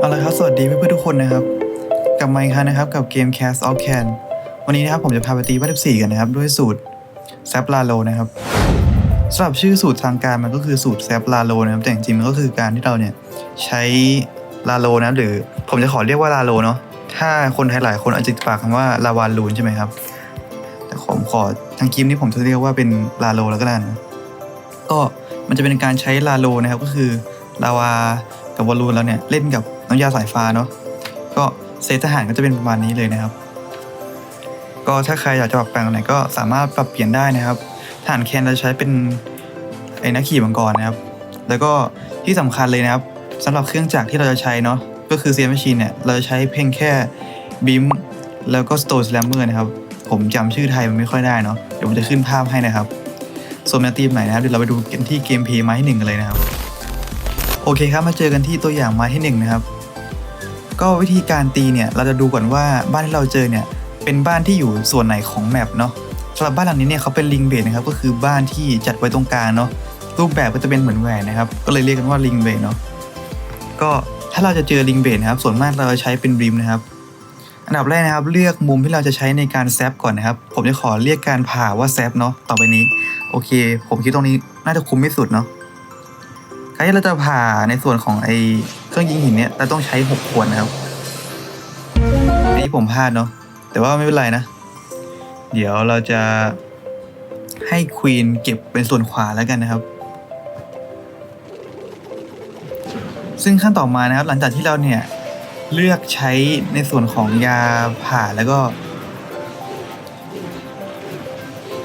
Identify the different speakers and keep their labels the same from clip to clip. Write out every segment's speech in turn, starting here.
Speaker 1: เอาละครับ สวัสดีเพื่อนๆทุกคนนะครับ กลับมาอีกครั้งนะครับ กับเกม Cast of Can วันนี้นะครับผมจะพาไปตีบ้าน14กันนะครับ ด้วยสูตรแซปลาโลนะครับสำหรับชื่อสูตรทางการมันก็คือสูตรแซปลาโลนะครับ แต่จริงๆมันก็คือการที่เราเนี่ยใช้ลาโลนะครับหรือผมจะขอเรียกว่าลาโลเนาะถ้าคนไทยหลายคนอาจจะติดปากคำว่าลาวานลูนใช่ไหมครับ แต่ผมขอทางคลิปนี้ผมจะเรียกว่าเป็นลาโลแล้วก็แล้วกันะก็มันจะเป็นการใช้ลาโลนะครับก็คือลาวากับบอลลูนแล้วเนี่ยเล่นกับ น้ำยาสายฟ้าเนาะก็เซตทหารก็จะเป็นประมาณนี้เลยนะครับ ก็ถ้าใครอยากจะปรับแปลงอะไรก็สามารถปรับเปลี่ยนได้นะครับทหารแคนเราใช้เป็นไอ้นักขี่มังกรนะครับ แล้วก็ที่สำคัญเลยนะครับสำหรับเครื่องจักรที่เราจะใช้เนาะก็คือเซียนแมชชีนเนี่ยเราจะใช้เพียงแค่บิมแล้วก็สโตนสแลมเมอร์นะครับ ผมจำชื่อไทยมันไม่ค่อยได้เนาะเดี๋ยวผมจะขึ้นภาพให้นะครับโซนแมตตีมไหนนะครับเดี๋ยวเราไปดูกันที่เกมเพย์ไม้ที่หนึ่งกันเลยนะครับ โอเคครับมาเจอกันที่ตัวอย่างไม้ที่หนึ่งนะครับ ก็วิธีการตีเนี่ยเราจะดูก่อนว่าบ้านที่เราเจอเนี่ยเป็นบ้านที่อยู่ส่วนไหนของแมปเนาะสำหรับบ้านหลังนี้เนี่ยเขาเป็นลิงเบดนะครับก็คือบ้านที่จัดไว้ตรงกลางเนาะรูปแบบก็จะเป็นเหมือนแหวนนะครับก็เลยเรียกกันว่าลิงเบดเนาะก็ถ้าเราจะเจอลิงเบดนะครับส่วนมากเราจะใช้เป็นริมนะครับอันดับแรกนะครับเลือกมุมที่เราจะใช้ในการแซปก่อนนะครับ ผมจะขอเรียกการผ่าว่าแซปเนาะต่อไปนี้โอเค ผมคิดตรงนี้น่าจะคุ้มที่สุดเนาะการที่เราจะผ่าในส่วนของไอ เครื่องยิงหินเนี่ยเราต้องใช้หกขวดนะครับอันนี้ผมพลาดเนาะแต่ว่าไม่เป็นไรนะ เดี๋ยวเราจะให้ควีนเก็บเป็นส่วนขวาแล้วกันนะครับ ซึ่งขั้นต่อมานะครับ หลังจากที่เราเนี่ยเลือกใช้ในส่วนของยาผ่าแล้วก็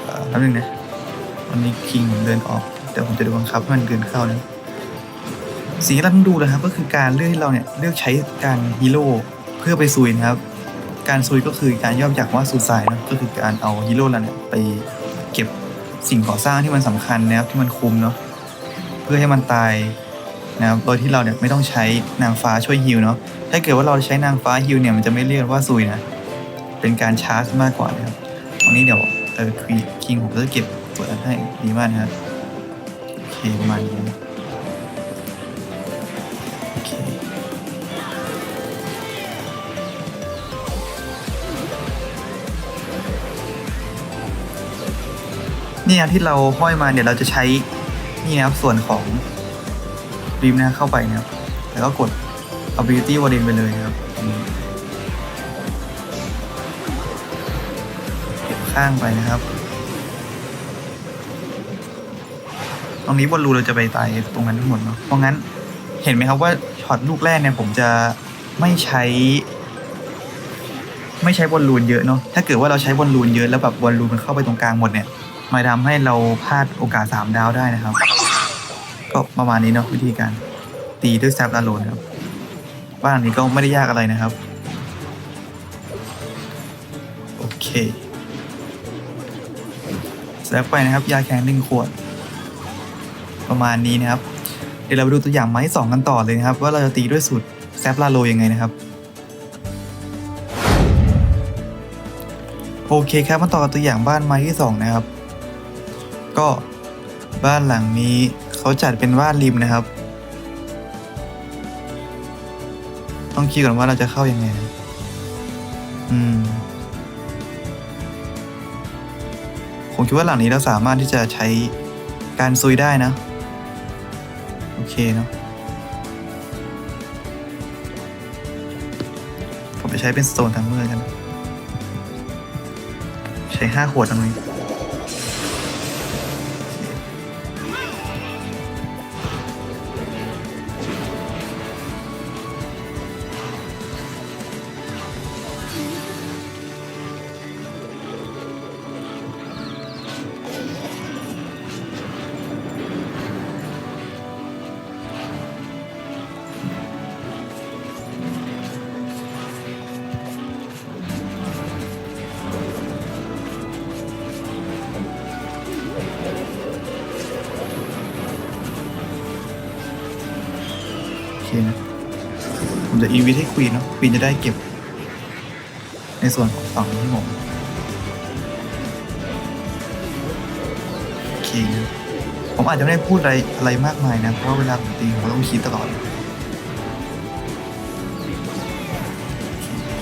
Speaker 1: อ่อแป๊บนึงนะวันนี้คิงผมเดินออก แต่ผมจะดูบังคับให้มันเดินเข้านะ สิ่งที่เราต้องดูนะครับก็คือการเลือกที่เราเนี่ยเลือกใช้การฮีโร่เพื่อไปซุยนะครับ การซุยก็คือการย่อมจากว่าซูซายนะก็คือการเอาฮีโร่เราเนี่ยไปเก็บสิ่งก่อสร้างที่มันสำคัญนะครับที่มันคุมเนาะเพื่อให้มันตายนะครับโดยที่เราเนี่ยไม่ต้องใช้นางฟ้าช่วยฮิลเนาะถ้าเกิดว่าเราใช้นางฟ้าฮิวเนี่ยมันจะไม่เรียกว่าซุยนะเป็นการชาร์จมากกว่านะครับตรงนี้เดี๋ยวเออคีคิงผมก็จะเก็บเปิดให้ดีมากนะครับโอเคประมาณนี้ นี่นะที่เราห้อยมาเดี๋ยวเราจะใช้นี่นะครับส่วนของริมนะเข้าไปนะครับ แล้วก็กด ability warden ไปเลยครับเก็บข้างไปนะครับ ตรงนี้บอลลูนเราจะไปตายตรงนั้นทั้งหมดเนาะเพราะงั้นเห็นไหมครับว่าช็อตลูกแรกเนี่ยผมจะไม่ใช้ ไม่ใช้บอลลูนเยอะเนาะถ้าเกิดว่าเราใช้บอลลูนเยอะแล้วแบบบอลลูนมันเข้าไปตรงกลางหมดเนี่ย มันทำให้เราพลาดโอกาสสามดาวได้นะครับ ก็ประมาณนี้เนาะวิธีการ ตีด้วยแซปลาโลนครับ บ้านหลังนี้ก็ไม่ได้ยากอะไรนะครับ โอเคแซปไปนะครับ ยาแข็งหนึ่งขวด ประมาณนี้นะครับ เดี๋ยวเราไปดูตัวอย่างไม้สองกันต่อเลยนะครับ ว่าเราจะตีด้วยสูตรแซปลาโลยังไงนะครับโอเคครับมาต่อกับตัวอย่างบ้านไม้ที่สองนะครับ ก็บ้านหลังนี้เขาจัดเป็นบ้านริมนะครับ ต้องคิดก่อนว่าเราจะเข้ายังไง อืม ผมคิดว่าหลังนี้เราสามารถที่จะใช้การซุยได้นะ โอเคเนาะผมจะใช้เป็นโตนทัมเมอร์กัน ใช้ห้าขวดตรงนี้ นะ ผมจะอีวิทให้ควีนเนาะควีนจะได้เก็บ ในส่วนของฝั่งที่ผมโอเคผมอาจจะไม่ได้พูดอะไรอะไรมากมายนะ เพราะเวลาผมตีผมต้องคิดตลอด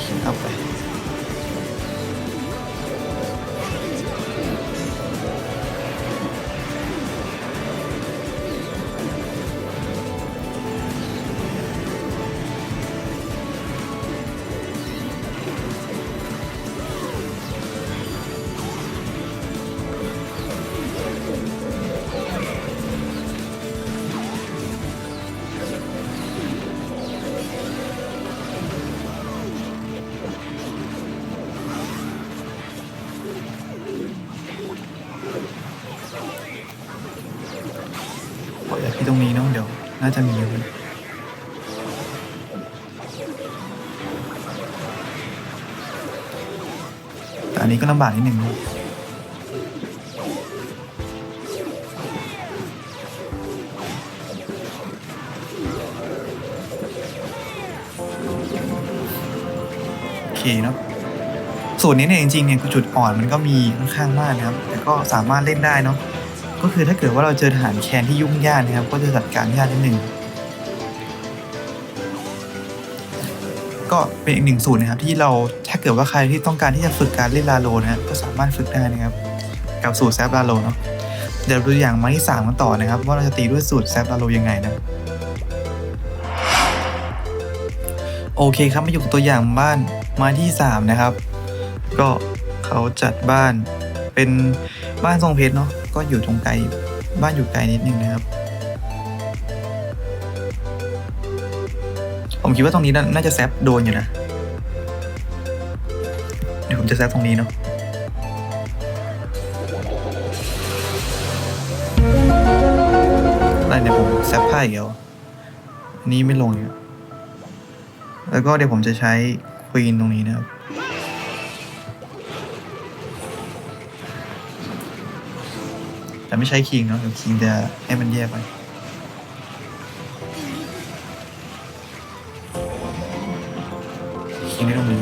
Speaker 1: คิดเข้าไป น่าจะมีอยู่แต่อันนี้ก็ลำบากนิดหนึ่งโอเคเนาะส่วนนี้เนี่ยจริงๆเนี่ยคือจุดอ่อนมันก็มีค่อนข้างมากนะครับ แต่ก็สามารถเล่นได้เนาะ ก็คือถ้าเกิดว่าเราเจอทหารแคนที่ยุ่งยากนะครับ ก็จะจัดการยากนิดหนึ่งก็เป็นอีกหนึ่งสูตรนะครับ ที่เราถ้าเกิดว่าใครที่ต้องการที่จะฝึกการเล่นลาโลนะก็สามารถฝึกได้นะครับ กับสูตรแซฟลาโลเนาะเดี๋ยวดูตัวอย่างไม้ที่สามกันต่อนะครับ ว่าเราจะตีด้วยสูตรแซฟลาโลยังไงนะโอเคครับมาอยู่กับตัวอย่างบ้านไม้ที่สามนะครับ ก็เขาจัดบ้านเป็นบ้านทรงเพชรเนาะ ก็อยู่ตรงไกลบ้านอยู่ไกลนิดนึงนะครับ ผมคิดว่าตรงนี้น่าจะแซฟโดนอยู่นะเดี๋ยวผมจะแซฟตรงนี้เนาะอะไรเนี่ยผมแซฟไพ่เดียวอันนี้ไม่ลงอยู่แล้วก็เดี๋ยวผมจะใช้ควีนตรงนี้นะครับ แต่ไม่ใช่คิงเนาะเดี๋ยวคิงจะให้มันแยกไปคิงไม่ต้องมี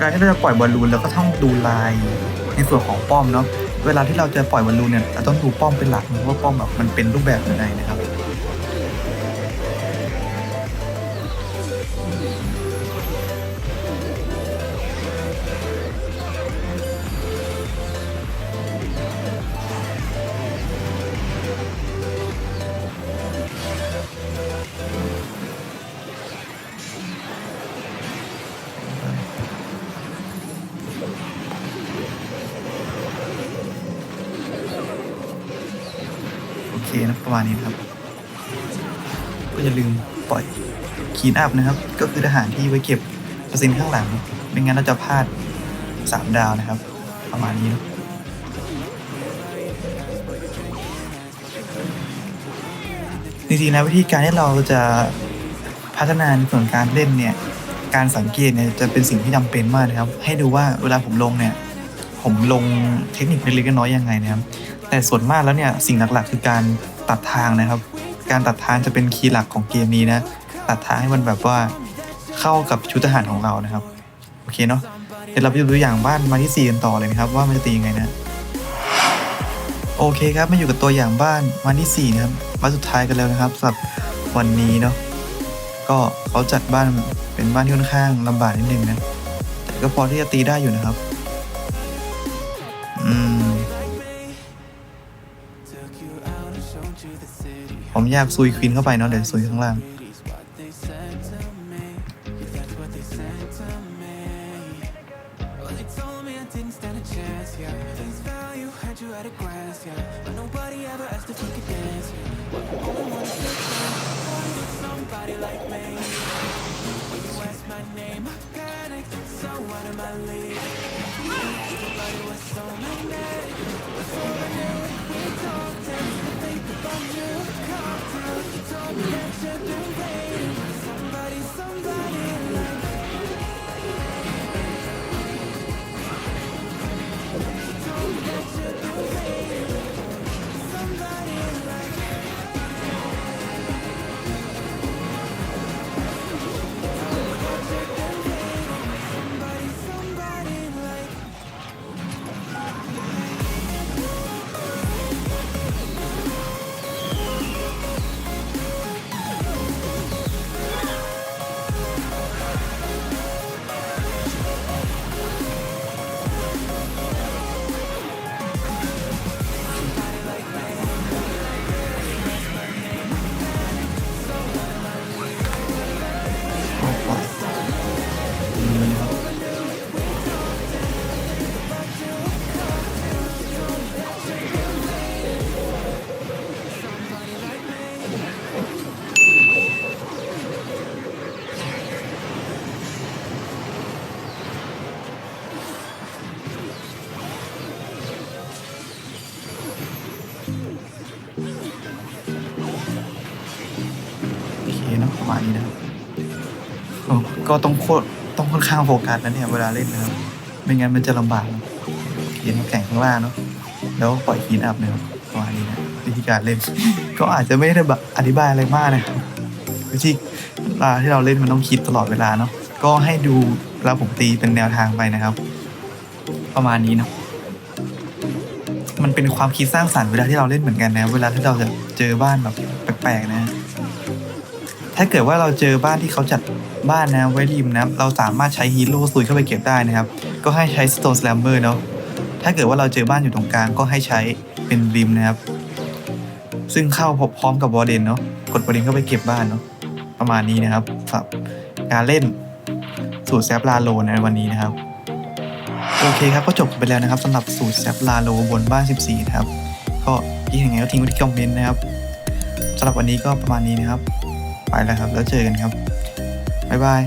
Speaker 1: เวลาที่เราจะปล่อยบอลลูนเราก็ต้องดูลายในส่วนของป้อมเนาะเวลาที่เราจะปล่อยบอลลูนเนี่ยเราต้องดูป้อมเป็นหลักนะว่าป้อมแบบมันเป็นรูปแบบยังไงนะครับ ประมาณนี้นะครับ ก็อย่าลืมปล่อยคีนอัพนะครับ ก็คือทหารที่ไว้เก็บเปอร์เซ็นต์ข้างหลัง ไม่งั้นเราจะพลาดสามดาวนะครับ ประมาณนี้นะจริงๆนะวิธีการที่เราจะพัฒนาในส่วนการเล่นเนี่ยการสังเกตเนี่ยจะเป็นสิ่งที่จำเป็นมากนะครับ ให้ดูว่าเวลาผมลงเนี่ยผมลงเทคนิคเล็กๆน้อยๆยังไงนะครับแต่ส่วนมากแล้วเนี่ยสิ่งหลักๆ คือการ ตัดทางนะครับ การตัดทางจะเป็นคีย์หลักของเกมนี้นะ ตัดทางให้มันแบบว่าเข้ากับชุดทหารของเรานะครับ โอเคเนาะเดี๋ยวเราไปดูตัวอย่างบ้านมาที่สี่กันต่อเลยนะครับ ว่ามันจะตียังไงนะ โอเคครับมาอยู่กับตัวอย่างบ้านมาที่สี่นะครับบ้าสุดท้ายกันแล้วนะครับสำหรับวันนี้เนาะก็เขาจัดบ้านเป็นบ้านที่ค่อนข้างลำบากนิดนึงนะแต่ก็พอที่จะตีได้อยู่นะครับ ยากซุยควีนเข้าไปเนาะเดี๋ยวซุยข้างล่าง Don't you come ก็ก็ต้องโคตรต้องค่อนข้างโฟกัสนะเนี่ยเวลาเล่นนะครับไม่งั้นมันจะลำบากนะเขียนแข่งข้างล่างเนาะแล้วปล่อยคีนอัพนะครับประมาณนี้นะวิธีการเล่น ก็อาจจะไม่ได้แบบอธิบายอะไรมากนะครับวิธีเวลาที่เราเล่นมันต้องคิดตลอดเวลาเนาะก็ให้ดูเวลาผมตีเป็นแนวทางไปนะครับ ประมาณนี้เนาะมันเป็นความคิดสร้างสรรค์เวลาที่เราเล่นเหมือนกันนะ เวลาที่เราจะเจอบ้านแบบแปลกๆนะ ถ้าเกิดว่าเราเจอบ้านที่เขาจัดบ้านนะไว้ริมนะเราสามารถใช้ฮีโร่ซุยเข้าไปเก็บได้นะครับ ก็ให้ใช้ Stone Slammer เนาะถ้าเกิดว่าเราเจอบ้านอยู่ตรงกลางก็ให้ใช้เป็นริมนะครับ ซึ่งเข้าพร้อมกับวอร์เดนเนาะกดวอร์เดนเข้าไปเก็บบ้านเนาะประมาณนี้นะครับสำหรับการเล่นสูตรแซปลาโลในวันนี้นะครับโอเคครับก็จบไปแล้วนะครับสำหรับสูตรแซปลาโลบนบ้าน 14 นะครับ ก็คิดยังไงก็ทิ้งไว้ที่คอมเมนต์นะครับสำหรับวันนี้ก็ประมาณนี้นะครับ ไปแล้วครับ แล้วเจอกันครับ บ๊ายบาย